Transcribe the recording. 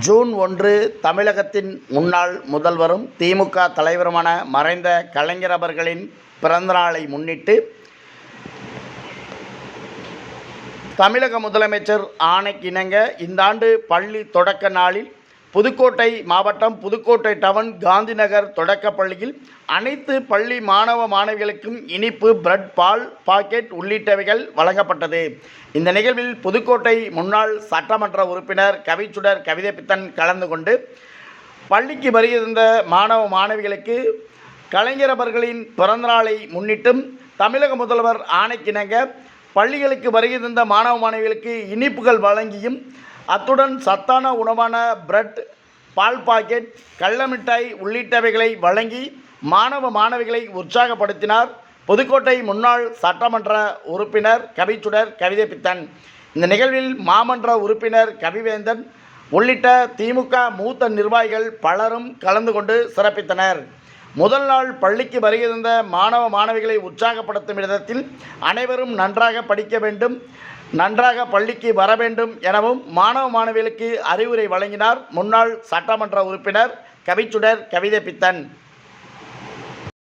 June ஒன்று தமிழகத்தின் முன்னாள் முதல்வரும் திமுக தலைவருமான மறைந்த கலைஞர் அவர்களின் பிறந்தநாளை முன்னிட்டு தமிழக முதலமைச்சர் ஆணைக்கிணங்க இந்த ஆண்டு பள்ளி தொடக்க நாளில் புதுக்கோட்டை மாவட்டம் புதுக்கோட்டை டவுன் காந்திநகர் தொடக்கப்பள்ளியில் அனைத்து பள்ளி மாணவ மாணவிகளுக்கும் இனிப்பு பிரெட் பால் பாக்கெட் உள்ளிட்டவைகள் வழங்கப்பட்டது. இந்த நிகழ்வில் புதுக்கோட்டை முன்னாள் சட்டமன்ற உறுப்பினர் கவிச்சுடர் கவிதைப்பித்தன் கலந்து கொண்டு பள்ளிக்கு வருகின்ற மாணவ மாணவிகளுக்கு கலைஞரவர்களின் பிறந்தநாளை முன்னிட்டும் தமிழக முதல்வர் ஆணைக்கிணங்க பள்ளிகளுக்கு வருகை தந்த மாணவ மாணவிகளுக்கு இனிப்புகள் வழங்கியும் அத்துடன் சத்தான உணவான பிரெட் பால் பாக்கெட் கள்ளமிட்டாய் உள்ளிட்டவைகளை வழங்கி மாணவ மாணவிகளை உற்சாகப்படுத்தினார். புதுக்கோட்டை முன்னாள் சட்டமன்ற உறுப்பினர் கவிச்சுடர் கவிதைப்பித்தன். இந்த நிகழ்வில் மாமன்ற உறுப்பினர் கவிவேந்தன் உள்ளிட்ட திமுக மூத்த நிர்வாகிகள் பலரும் கலந்து கொண்டு சிறப்பித்தனர். முதல் நாள் பள்ளிக்கு வருகை தந்த மாணவ மாணவிகளை உற்சாகப்படுத்தும் விதத்தில் அனைவரும் நன்றாக படிக்க வேண்டும் நன்றாக பள்ளிக்கு வர வேண்டும் எனவும் மாணவ மாணவிகளுக்கு அறிவுரை வழங்கினார் முன்னாள் சட்டமன்ற உறுப்பினர் கவிச்சுடர் கவிதை பித்தன்.